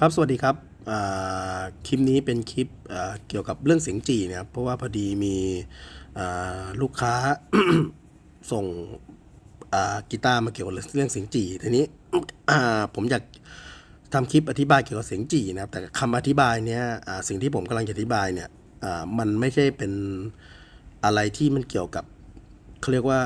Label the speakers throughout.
Speaker 1: ครับ สวัสดีครับคลิปนี้เป็นคลิปเกี่ยวกับเรื่องเสียงจีนะครับ เพราะว่าพอดีมีลูกค้าส่งกีตาร์มาเกี่ยวกับเรื่องเสียงจีทีนี้ผมอยากทำคลิปอธิบายเกี่ยวกับเสียงจีนะครับ แต่คำอธิบายเนี้ยสิ่งที่ผมกำลังจะอธิบายเนี่ยมันไม่ใช่เป็นอะไรที่มันเกี่ยวกับเขาเรียกว่า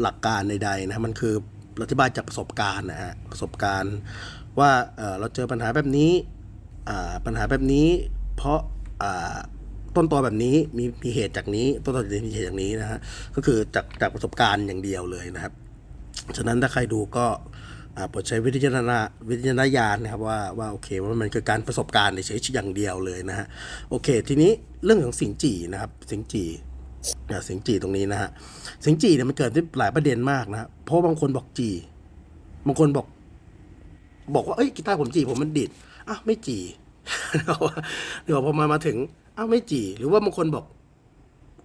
Speaker 1: หลักการใดๆนะ มันคือ อธิบายจากประสบการณ์นะฮะประสบการณ์ว่าเราเจอปัญหาแบบนี้ปัญหาแบบนี้ เพราะต้นตอแบบนี้มีมีเหตุจากนี้ ต้นตอจากนี้มีเหตุจากนี้นะฮะก็คือจากจากประสบการณ์อย่างเดียวเลยนะครับ ฉะนั้นถ้าใครดูก็โปรดใช้วิจารณวิจารณญาณนะครับว่าว่าโอเคว่ามันคือการประสบการณ์เฉยๆอย่างเดียวเลยนะฮะโอเค ทีนี้เรื่องของสิงจีนะครับสิงจี เสียงจีตรงนี้นะฮะเสียงจีเนี่ยมันเกิดที่หลายประเด็นมากนะเพราะบางคนบอกจี บางคนบอก บอกว่าเอ้ยกีตาร์ผมจีผมมันดิดอะไม่จีเดี๋ยวพอมามาถึงอ้าวไม่จี หรือว่าบางคนบอก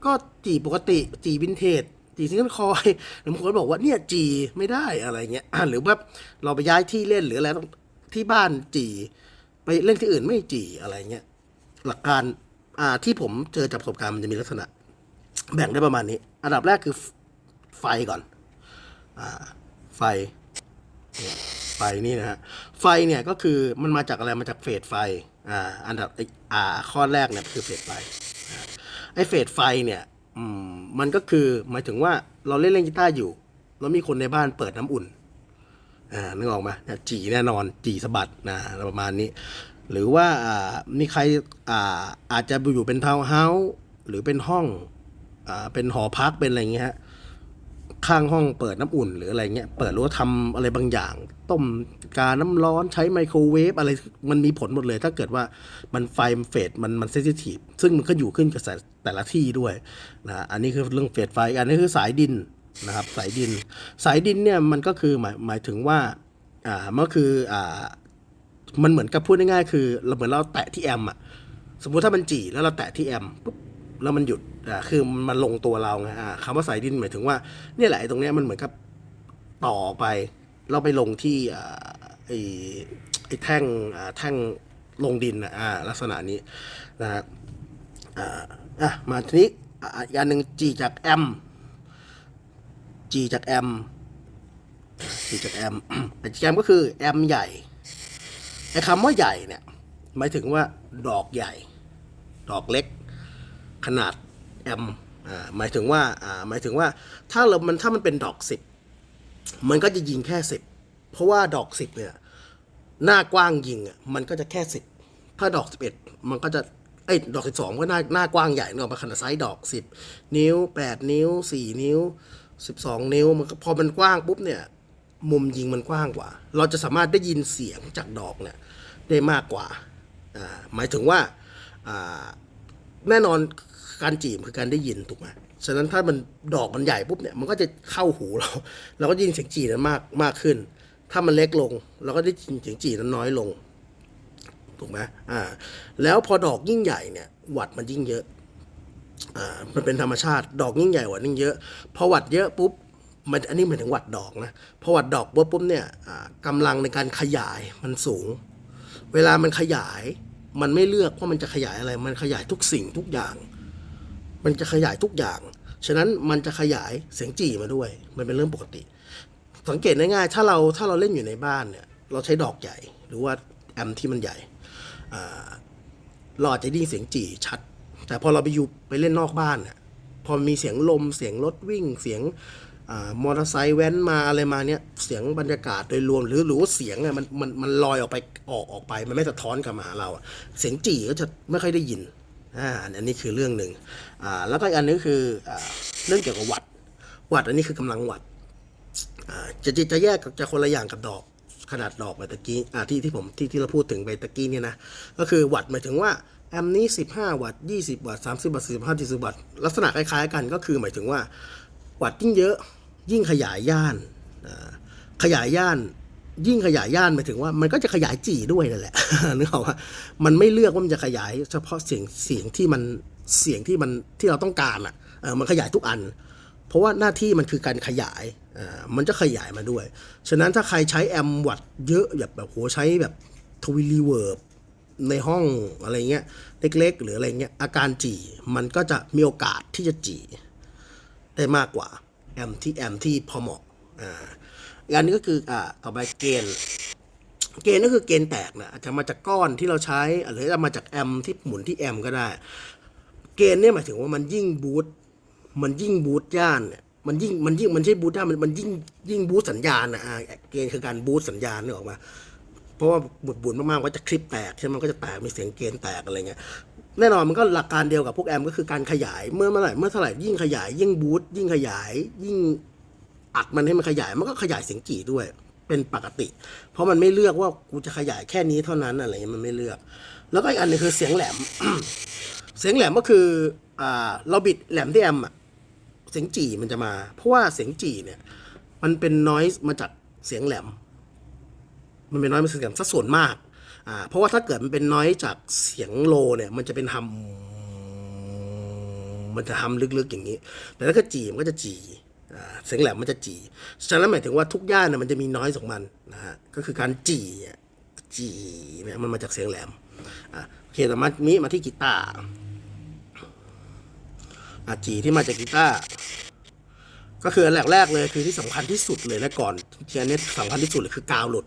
Speaker 1: ก็จีปกติจีวินเทจจีซิงเกิลคอยหรือบางคนบอกว่าเนี่ยจีไม่ได้อะไรเงี้ยหรือว่าเราไปย้ายที่เล่นหรืออะไรต้องที่บ้านจี ไปเล่นที่อื่นไม่จีอะไรเงี้ยหลักการอ่าที่ผมเจอจากประสบการณ์มันจะมีลักษณะ แบ่งได้ประมาณนี้ อันดับแรกคือไฟก่อนอ่าไฟเนี่ยไฟนี่นะฮะ ไฟเนี่ยก็คือมันมาจากอะไร มาจากเฟสไฟ อ่า อันดับไออ่าข้อแรกเนี่ยคือเฟสไฟ ไอ้เฟสไฟเนี่ยอืมมันก็คือหมายถึงว่าเราเล่นเล่นกีตาร์อยู่ แล้วมีคนในบ้านเปิดน้ำอุ่น อ่า นึกออกไหมเนี่ยจีแน่นอน จีสะบัดนะ ประมาณนี้ หรือว่าอ่า มีใคร อ่า อาจจะอยู่เป็นทาวน์เฮาส์หรือเป็นห้อง อ่าเป็นหอพักเป็นอะไรเงี้ยฮะข้างห้องเปิดน้ำอุ่นหรืออะไรเงี้ยเปิดรือว่าทำอะไรบางอย่าง ต้มกาน้ำร้อนใช้ไมโครเวฟอะไรมันมีผลหมดเลย ถ้าเกิดว่ามันไฟมันเฟดมันมันเซนซิทีฟซึ่งมันก็อยู่ขึ้นกับแต่ละที่ด้วยนะอันนี้คือเรื่องเฟดไฟอันนี้คือสายดินนะครับสายดิน สายดินเนี่ยมันก็คือหมายหมายถึงว่าอ่ามันก็คืออ่ามันเหมือนกับพูดง่ายๆคือเราเหมือนเราแตะที่แอมอะสมมุติถ้ามันจีแล้วเราแตะที่แอมปุ๊บ แล้วมันหยุดอ่าคือมันลงตัวเราไงอ่าคำว่าสายดินหมายถึงว่าเนี่ยแหละไอ้ตรงเนี้ยมันเหมือนกับต่อไป เราไปลงที่อ่าไอ้ไอ้แท่งอ่าแท่งลงดินอะอ่าลักษณะนี้นะฮะอ่าอะมาทีนี้อ่าอีกอันหนึ่งจีจากแอมจีจากแอมจีจากแอมไอ้แอมก็คือแอมใหญ่ไอ้คำว่าใหญ่เนี่ยหมายถึงว่าดอกใหญ่ ดอกเล็ก ขนาดแอมอ่าหมายถึงว่าอ่าหมายถึงว่าถ้าเรามันถ้ามันเป็นดอกสิบมันก็จะยิงแค่สิบเพราะว่าดอกสิบเนี่ยหน้ากว้างยิงอะมันก็จะแค่สิบถ้าดอกสิบเอ็ดมันก็จะเอ้ยดอกสิบสองก็หน้าหน้ากว้างใหญ่เนอะมาขนาดไซส์ดอกสิบนิ้วแปดนิ้วสี่นิ้วสิบสองนิ้วมันก็พอมันกว้างปุ๊บเนี่ยมุมยิงมันกว้างกว่า เราจะสามารถได้ยินเสียงจากดอกเนี่ยได้มากกว่าอ่าหมายถึงว่าอ่าแน่นอน การจีบคือการได้ยินถูกไหมฉะนั้นถ้ามันดอกมันใหญ่ปุ๊บเนี่ยมันก็จะเข้าหูเรา เราก็ยินเสียงจีนั้นมากมากขึ้น ถ้ามันเล็กลง เราก็ได้ยินเสียงจีนั้นน้อยลงถูกไหมอ่า แล้วพอดอกยิ่งใหญ่เนี่ยหวัดมันยิ่งเยอะ อ่า มันเป็นธรรมชาติ ดอกยิ่งใหญ่หวัดยิ่งเยอะ พอหวัดเยอะปุ๊บ มันอันนี้หมายถึงหวัดดอกนะ พอหวัดดอกปุ๊บปุ๊บเนี่ยอ่ากำลังในการขยายมันสูง เวลามันขยาย มันไม่เลือกว่ามันจะขยายอะไร มันขยายทุกสิ่งทุกอย่าง มันจะขยายทุกอย่าง ฉะนั้นมันจะขยายเสียงจีมาด้วย มันเป็นเรื่องปกติ สังเกตง่ายๆถ้าเราถ้าเราเล่นอยู่ในบ้านเนี่ย เราใช้ดอกใหญ่ หรือว่าแอมที่มันใหญ่เราอาจจะได้ยินเสียงจีชัด แต่พอเราไปอยู่ไปเล่นนอกบ้านเนี่ยพอมีเสียงลมเสียงรถวิ่งเสียงอมอเตอร์ไซค์แว้นมาอะไรมาเนี่ยเสียงบรรยากาศโดยรวมหรือหรือว่าเสียงอะมันมันมันลอยออกไปออกออกไป มันไม่สะท้อนกลับมาหาเราเสียงจีก็จะไม่ค่อยได้ยิน อ่าอันนี้คือเรื่องหนึ่งอ่าแล้วก็อีกอันนึงคืออ่าเรื่องเกี่ยวกับวัดวัดอันนี้คือกำลังวัดอ่าจะจะจะแยกกับจะคนละอย่างกับดอกขนาดดอกไปตะกี้อ่าที่ที่ผมที่ที่เราพูดถึงไปตะกี้เนี่ยนะก็คือวัดหมายถึงว่าแอมนี้ 15 วัตต์20 วัตต์30 วัตต์45 40 วัตต์ลักษณะคล้ายๆกันก็คือหมายถึงว่า วัตต์ยิ่งเยอะยิ่งขยายย่านขยายย่าน ยิ่งขยายย่านหมายถึงว่ามันก็จะขยายจีด้วยนั่นแหละนึกออกว่ามันไม่เลือกว่ามันจะขยาย เฉพาะเสียงเสียงที่มันเสียงที่มันที่เราต้องการอะเออมันขยายทุกอัน เพราะว่าหน้าที่มันคือการขยายอ่ามันจะขยายมาด้วย ฉะนั้นถ้าใครใช้แอมป์วัตต์เยอะแบบแบบโหใช้แบบทวิรีเวิร์บในห้องอะไรเงี้ยเล็ก ๆ หรืออะไรเงี้ยอาการจีมันก็จะมีโอกาสที่จะจีได้มากกว่าแอมที่แอมที่พอเหมาะอ่า อีกอันนี้ก็คืออ่าต่อไปเกณฑ์เกณฑ์ก็คือเกณฑ์แตกนะอาจจะมาจากก้อนที่เราใช้หรือจะมาจากแอมที่หมุนที่แอมก็ได้ เกณฑ์เนี่ยหมายถึงว่ามันยิ่งบูตมันยิ่งบูตย่านเนี่ยมันยิ่งมันยิ่งมันใช่บูตย่านมันมันยิ่งยิ่งบูตสัญญาณนะอ่าเกณฑ์คือการบูตสัญญาณนึกออกมา เพราะว่าบุดบุนมากๆก็จะคลิปแตกใช่ไหมมันก็จะแตกมีเสียงเกณฑ์แตกอะไรเงี้ยแน่นอนมันก็หลักการเดียวกับพวกแอมก็คือการขยายเมื่อเมื่อไหร่เมื่อเท่าไหร่ยิ่งขยาย ยิ่งบูตยิ่งขยาย ยิ่ง อัดมันให้มันขยายมันก็ขยายเสียงจีด้วย เป็นปกติ เพราะมันไม่เลือกว่ากูจะขยายแค่นี้เท่านั้นอะไรเงี้ยมันไม่เลือก แล้วก็อีกอันหนึงคือเสียงแหลม เสียงแหลมก็คืออ่าเราบิดแหลมที่แอมอะเสียงจีมันจะมา เพราะว่าเสียงจีเนี่ย มันเป็นนอยส์มาจากเสียงแหลม มันเป็นน้อยมันเสียงแหลมสัส่วนมากอ่าเพราะว่าถ้าเกิดมันเป็นน้อยจากเสียงโลเนี่ยมันจะเป็นฮัมมันจะฮัมลึกๆอย่างนี้ แต่ถ้าเกิดจีมันก็จะจี่ เสียงแหลมมันจะจีฉะนั้นหมายถึงว่าทุกย่านเนี่ยมันจะมีน้อยของมันนะฮะก็คือการจีอะจีเนี่ยมันมาจากเสียงแหลมอะโอเคแต่มานี้มาที่กีตาร์อะจีที่มาจากกีตาร์ก็คืออันแรกๆเลยคือที่สำคัญที่สุดเลยนะก่อนที่อันนี้สำคัญที่สุดเลยคือกาวหลุด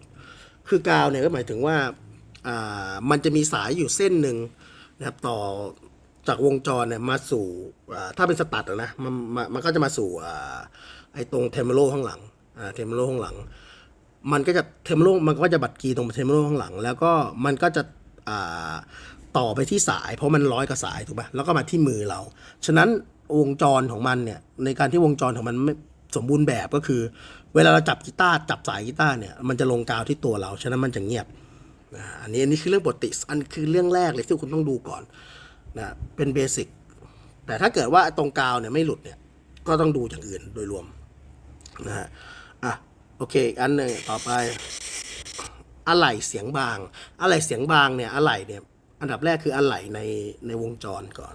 Speaker 1: คือกาวเนี่ยก็หมายถึงว่าอ่ามันจะมีสายอยู่เส้นหนึ่งนะครับต่อ จากวงจรเนี่ยมาสู่ถ้าเป็นสตัดนะมันมันมันก็จะมาสู่ไอ้ตรงเทมโลข้างหลังเทมโลข้างหลัง มันก็จะเทมโลมันก็จะบัดกีตรงเทมโลข้างหลัง แล้วก็มันก็จะต่อไปที่สาย เพราะมันร้อยกับสายถูกป่ะแล้วก็มาที่มือเรา ฉะนั้นวงจรของมันเนี่ยในการที่วงจรของมันไม่สมบูรณ์แบบก็คือ เวลาเราจับกีตาร์จับสายกีตาร์เนี่ยมันจะลงกาวที่ตัวเรา ฉะนั้นมันจะเงียบอันนี้อันนี้คือเรื่องปกติอันคือเรื่องแรกเลยที่คุณต้องดูก่อน นะเป็นเบสิกแต่ถ้าเกิดว่าตรงกาวเนี่ยไม่หลุดเนี่ย ก็ต้องดูอย่างอื่นโดยรวมนะฮะอะโอเคอีกอันหนึ่งต่อไปอะไหล่เสียงบางอะไหล่เสียงบางเนี่ยอะไหล่เนี่ยอันดับแรกคืออะไหล่ในในวงจรก่อน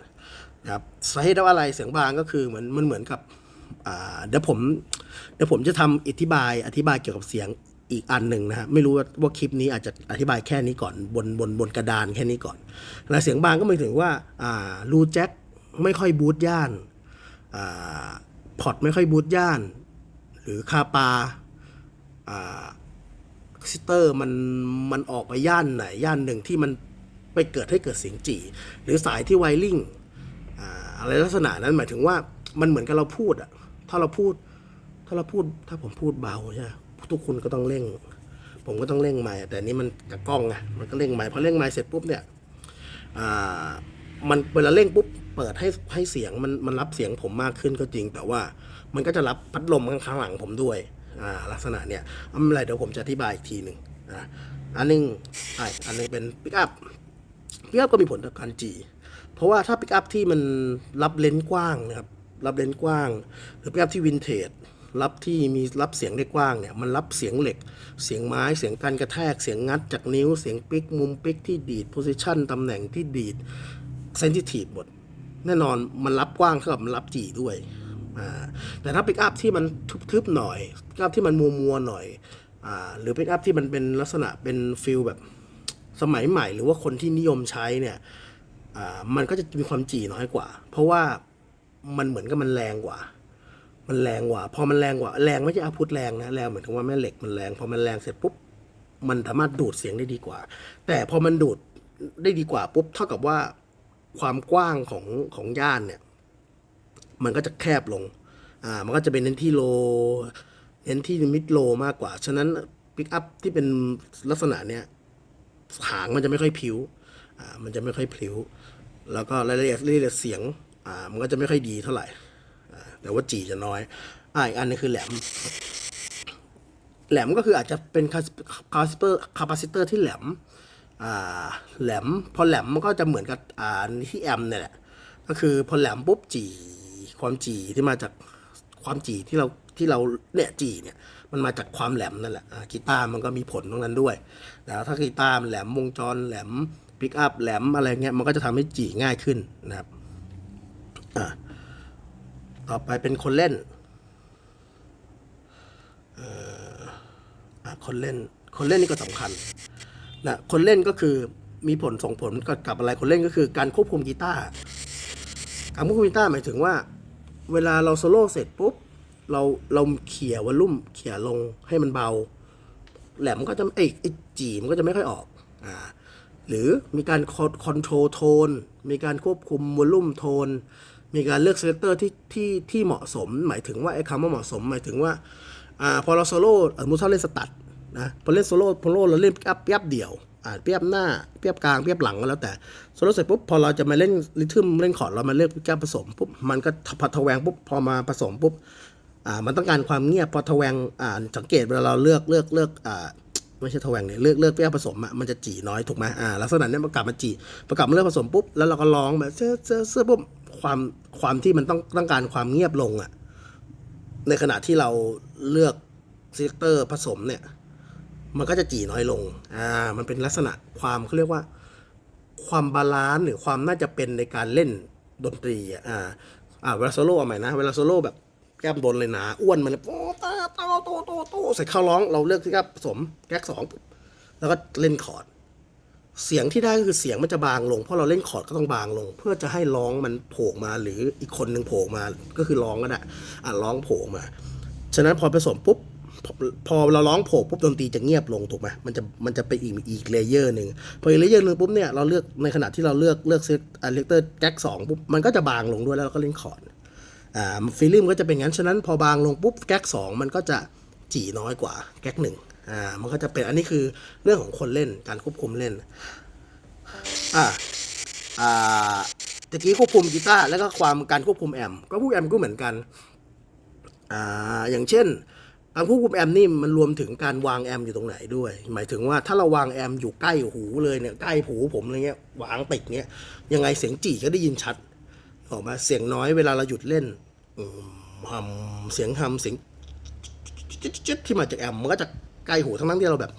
Speaker 1: นะครับสาเหตุที่ว่าอะไหล่เสียงบางก็คือเหมือนมันเหมือนกับเดี๋ยวผมเดี๋ยวผมจะทำอธิบายอธิบายเกี่ยวกับเสียง อีกอันหนึ่งนะฮะไม่รู้ว่าว่าคลิปนี้อาจจะอธิบายแค่นี้ก่อนบนบนบนกระดานแค่นี้ก่อนแล้วเสียงบางก็หมายถึงว่าอ่ารูแจ็คไม่ค่อยบูทย่านอ่าพอร์ตไม่ค่อยบูทย่าน หรือคาปาอ่าซิสเตอร์มันมันออกไปย่านไหนย่านหนึ่งที่มันไปเกิดให้เกิดเสียงจี่ หรือสายที่ไวริ่งอ่าอะไรลักษณะนั้นหมายถึงว่ามันเหมือนกับเราพูดอะถ้าเราพูด ถ้าเราพูดถ้าผมพูดเบาใช่ไหม ทุกคนก็ต้องเร่ง ผมก็ต้องเร่งไม้แต่นี้มันกับกล้องไงมันก็เร่งไม้พอเร่งไม้เสร็จปุ๊บเนี่ยมันเวลาเร่งปุ๊บเปิดให้ให้เสียงมันมันรับเสียงผมมากขึ้นก็จริง แต่ว่ามันก็จะรับพัดลมข้างหลังผมด้วยลักษณะเนี่ยไม่เป็นไรเดี๋ยวผมจะอธิบายอีกทีหนึ่งอันหนึงอ่าอันหนึงเป็นปิกอัพปิกอัพก็มีผลต่อการจีเพราะว่าถ้าปิกอัพที่มันรับเลนส์กว้างนะครับรับเลนส์กว้าง หรือปิกอัพที่วินเทจ รับที่มีรับเสียงได้กว้างเนี่ยมันรับเสียงเหล็ก เสียงไม้เสียงการกระแทกเสียงงัดจากนิ้วเสียงปิกมุมปิกที่ดีดโพซิชันตำแหน่งที่ดีดเซนซิทีฟหมดแน่นอนมันรับกว้างเท่ากับมันรับจีด้วยแต่ถ้าปิกอัพที่มันทึบๆหน่อยปิกอัพที่มันมัวมัวๆหน่อยอหรือปิกอัพที่มันเป็นลักษณะเป็นฟิลแบบสมัยใหม่ หรือว่าคนที่นิยมใช้เนี่ยมันก็จะมีความจีน้อยกว่า เพราะว่ามันเหมือนกับมันแรงกว่า มันแรงกว่า พอมันแรงกว่า แรงไม่ใช่อาพุธแรงนะแรงเหมือนถึงว่าแม่เหล็กมันแรงพอมันแรงเสร็จปุ๊บมันสามารถดูดเสียงได้ดีกว่า แต่พอมันดูดได้ดีกว่าปุ๊บเท่ากับว่าความกว้างของของย่านเนี่ย มันก็จะแคบลง อ่า มันก็จะเป็นเน้นที่โล เน้นที่มิดโลมากกว่า ฉะนั้นปิกอัพที่เป็นลักษณะเนี้ยหางมันจะไม่ค่อยพิ้ว อ่า มันจะไม่ค่อยพลิ้ว แล้วก็รายละเอียดรายละเอียดเสียง อ่า มันก็จะไม่ค่อยดีเท่าไหร่ แต่ว่าจีจะน้อยอ่าอีกอันนึงคือแหลม แหลมก็คืออาจจะเป็นคาปาซิเตอร์คาปาซิเตอร์ที่แหลมอ่าแหลม พอแหลมมันก็จะเหมือนกับอ่าที่แอมเนี่ยแหละ ก็คือพอแหลมปุ๊บจีความจีที่มาจากความจีที่เราที่เราเนี่ยจีเนี่ยมันมาจากความแหลมนั่นแหละกีตาร์มันก็มีผลตรงนั้นด้วยแล้วถ้ากีตาร์มันแหลมวงจรแหลมปิกอัพแหลมอะไรเงี้ยมันก็จะทำให้จีง่ายขึ้นนะครับอ่า ต่อไปเป็นคนเล่นคนเล่น คนเล่นนี่ก็สำคัญนะคนเล่นก็คือมีผลส่งผลกับกับอะไรคนเล่นก็คือการควบคุมกีตาร์การควบคุมกีตาร์หมายถึงว่า เวลาเราโซโล่เสร็จปุ๊บเราเราเขี่ยวอลลุ่มเขี่ยลงให้มันเบา แหลมก็จะไอ้ไอ้จีมันก็จะไม่ค่อยออกอ่าหรือมีการคอนโทรลโทน มีการควบคุมวอลลุ่มโทน มีการเลือกเซเลเตอร์ที่ที่ที่เหมาะสม หมายถึงว่าไอ้คำว่าเหมาะสม หมายถึงว่าอ่าพอเราโซโล่สมมติถ้าเล่นสตัดนะพอเล่นโซโล่พอโล่เราเล่นอัพยับเดี่ยวอ่าเปียบหน้าเปียบกลางเปียบหลังก็แล้วแต่โซโล่เสร็จปุ๊บพอเราจะมาเล่นริทึมเล่นคอร์ดเรามาเลือกแก้ผสมปุ๊บมันก็พอทแวงปุ๊บพอมาผสมปุ๊บอ่ามันต้องการความเงียบพอทแวงอ่าสังเกตเวลาเราเลือกเลือกเลือกอ่าไม่ใช่ทแวงเนี่ยเลือกเลือกเปรี้ยวผสมอะมันจะจีน้อยถูกไหมอ่าลักษณะเนี้ยมันกลับมาจีประกลับมาเลือกผสมปุ๊บแล้วเราก็ร้องแบบเสื้อเสื้อเสื้อปุ๊บ ความความที่มันต้องต้องการความเงียบลงอะ ในขณะที่เราเลือกซีเลคเตอร์ผสมเนี่ย มันก็จะจีน้อยลง อ่า มันเป็นลักษณะความเขาเรียกว่า ความบาลานซ์หรือความน่าจะเป็นในการเล่นดนตรีอะอ่าอ่าเวลาโซโล่เอาใหม่นะ เวลาโซโล่แบบแก้มบนเลยหนาอ้วนมันเลยโอ้ตาตาโตโตโตใส่เข้าร้องเราเลือกที่ครับผสมแก๊กสองปุ๊บแล้วก็เล่นคอร์ด เสียงที่ได้ก็คือเสียงมันจะบางลง เพราะเราเล่นคอร์ดก็ต้องบางลง เพื่อจะให้ร้องมันโผล่มาหรืออีกคนหนึ่งโผล่มาก็คือร้องก็ได้อะร้องโผล่มา ฉะนั้นพอผสมปุ๊บพอเราร้องโผล่ปุ๊บดนตรีจะเงียบลงถูกไหมมันจะมันจะไปอีกอีกเลเยอร์หนึ่งพออีกเลเยอร์หนึ่งปุ๊บเนี่ยเราเลือกในขณะที่เราเลือกเลือกเซตอะเลกเตอร์แก๊กสองปุ๊บมันก็จะบางลงด้วยแล้วเราก็เล่นคอร์ดอ่าฟีลลิ่งก็จะเป็นงั้นฉะนั้นพอบางลงปุ๊บแก๊กสองมันก็จะจีน้อยกว่าแก๊กหนึ่ง อ่ามันก็จะเป็นอันนี้คือเรื่องของคนเล่นการควบคุมเล่นอ่าอ่าตะกี้ควบคุมกีตาร์แล้วก็ความการควบคุมแอมป์ก็ควบคุมแอมก็เหมือนกันอ่าอย่างเช่นการควบคุมแอมป์นี่มันรวมถึงการวางแอมป์อยู่ตรงไหนด้วย หมายถึงว่าถ้าเราวางแอมป์อยู่ใกล้หูเลยเนี่ยใกล้หูผมอะไรเงี้ยวางติดเนี้ยยังไงเสียงจีก็ได้ยินชัดออกมาเสียงน้อยเวลาเราหยุดเล่นฮัมเสียงฮัมเสียงจิ๊ดที่มาจากแอมมันก็จะ ใกล้หูทั้งนั้นที่เราแบบ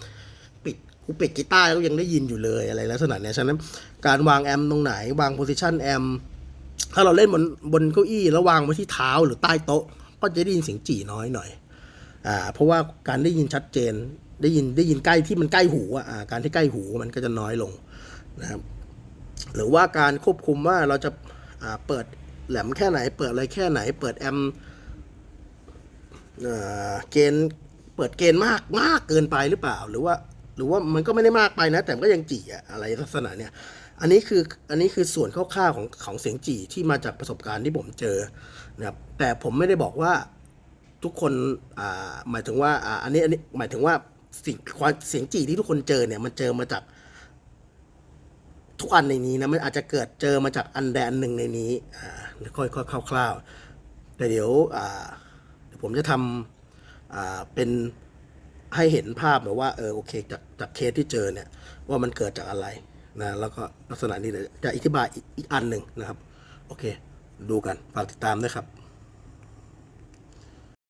Speaker 1: ปิดกูปิดกีตาร์แล้วยังได้ยินอยู่เลยอะไรลักษณะเนี้ยฉะนั้น การวางแอมตรงไหนวางโพซิชันแอมถ้าเราเล่นบนบนเก้าอี้แล้ววางไว้ที่เท้าหรือใต้โต๊ะ ก็จะได้ยินเสียงจี่น้อยหน่อยอ่าเพราะว่าการได้ยินชัดเจนได้ยินได้ยินใกล้ที่มันใกล้หูอะอ่าการที่ใกล้หูมันก็จะน้อยลงนะครับหรือว่าการควบคุมว่าเราจะอ่าเปิดแหลมแค่ไหน เปิดอะไรแค่ไหน เปิดแอมเอ่อเกณฑ์ เปิดเกณฑ์มากมากเกินไปหรือเปล่า หรือว่า หรือว่ามันก็ไม่ได้มากไปนะ แต่มันก็ยังจีอะอะไรลักษณะเนี้ยอันนี้คืออันนี้คือส่วนคร่าวๆของของเสียงจีที่มาจากประสบการณ์ที่ผมเจอนะครับแต่ผมไม่ได้บอกว่าทุกคนอ่าหมายถึงว่าอ่าอันนี้อันนี้หมายถึงว่าสิ่งความเสียงจีที่ทุกคนเจอเนี่ยมันเจอมาจากทุกอันในนี้นะมันอาจจะเกิดเจอมาจากอันใดอันหนึ่งในนี้อ่าค่อยๆคร่าวๆแต่เดี๋ยวอ่าผมจะทำอ่า เป็นให้เห็นภาพแบบว่าเออโอเคจากจากเคสที่เจอเนี่ยว่ามันเกิดจากอะไรนะแล้วก็ลักษณะนี้เดี๋ยวจะอธิบายอีกอีกอันหนึ่งนะครับ โอเค ดูกันฝากติดตามด้วยครับ